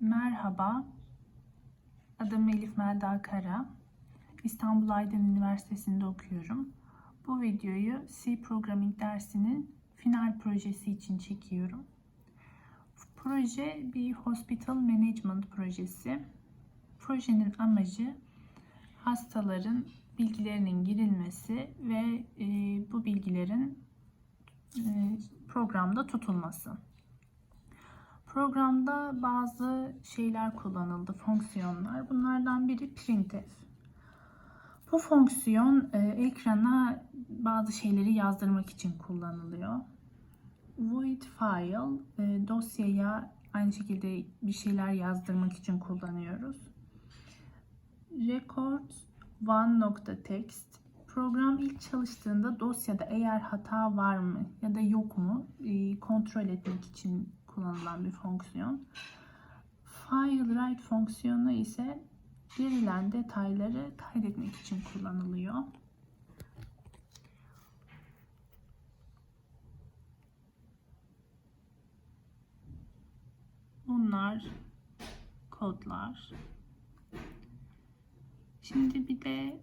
Merhaba, adım Elif Melda Kara. İstanbul Aydın Üniversitesi'nde okuyorum. Bu videoyu C Programming dersinin final projesi için çekiyorum. Proje bir Hospital Management projesi. Projenin amacı hastaların bilgilerinin girilmesi ve e, bu bilgilerin e, programda tutulması. Programda bazı şeyler kullanıldı, fonksiyonlar. Bunlardan biri printf. Bu fonksiyon e, ekrana bazı şeyleri yazdırmak için kullanılıyor. Void file e, dosyaya aynı şekilde bir şeyler yazdırmak için kullanıyoruz. Record one.text program ilk çalıştığında dosyada eğer hata var mı ya da yok mu e, kontrol etmek için kullanılan bir fonksiyon. File write fonksiyonu ise girilen detayları kaydetmek için kullanılıyor. Bunlar kodlar. Şimdi bir de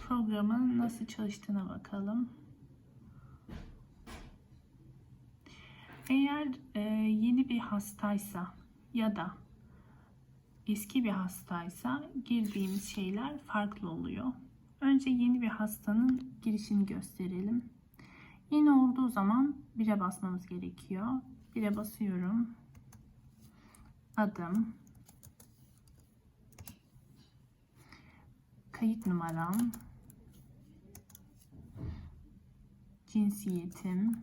programın nasıl çalıştığına bakalım. Eğer e, yeni bir hastaysa ya da eski bir hastaysa girdiğimiz şeyler farklı oluyor. Önce yeni bir hastanın girişini gösterelim. Yeni olduğu zaman bire basmamız gerekiyor. Bire basıyorum. Adım. Kayıt numaram. Cinsiyetim.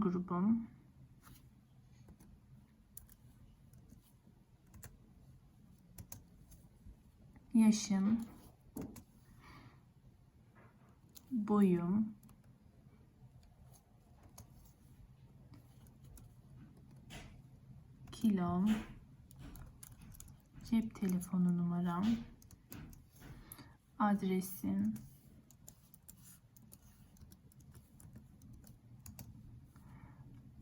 Grubum, yaşım, boyum, kilom, cep telefonu numaram, adresim,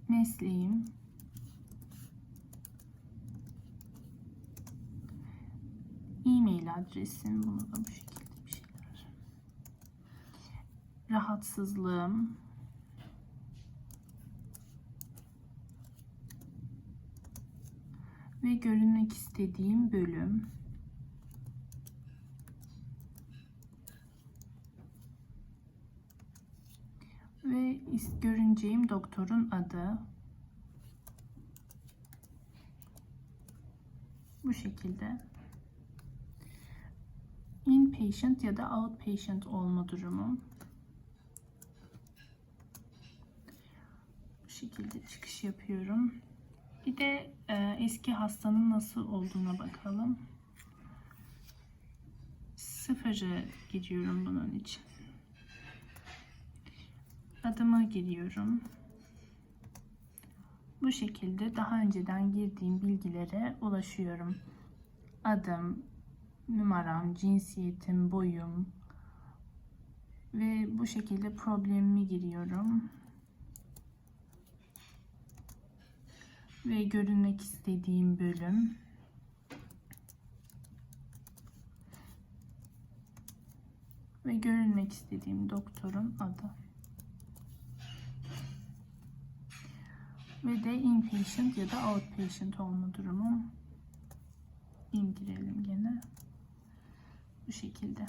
mesleğim, e-mail adresim, bunu da bu şekilde bir şeyler. Rahatsızlığım, ve görünmek istediğim bölüm. Ve görüneceğim doktorun adı. Bu şekilde. Inpatient ya da outpatient olma durumu. Bu şekilde çıkış yapıyorum. Bir de e, eski hastanın nasıl olduğuna bakalım. Sıfırı giriyorum bunun için adıma giriyorum. Bu şekilde daha önceden girdiğim bilgilere ulaşıyorum. Adım, numaram, cinsiyetim, boyum ve bu şekilde problemimi giriyorum. Ve görünmek istediğim bölüm. Ve görünmek istediğim doktorun adı. Ve de inpatient ya da outpatient olma durumu indirelim gene bu şekilde.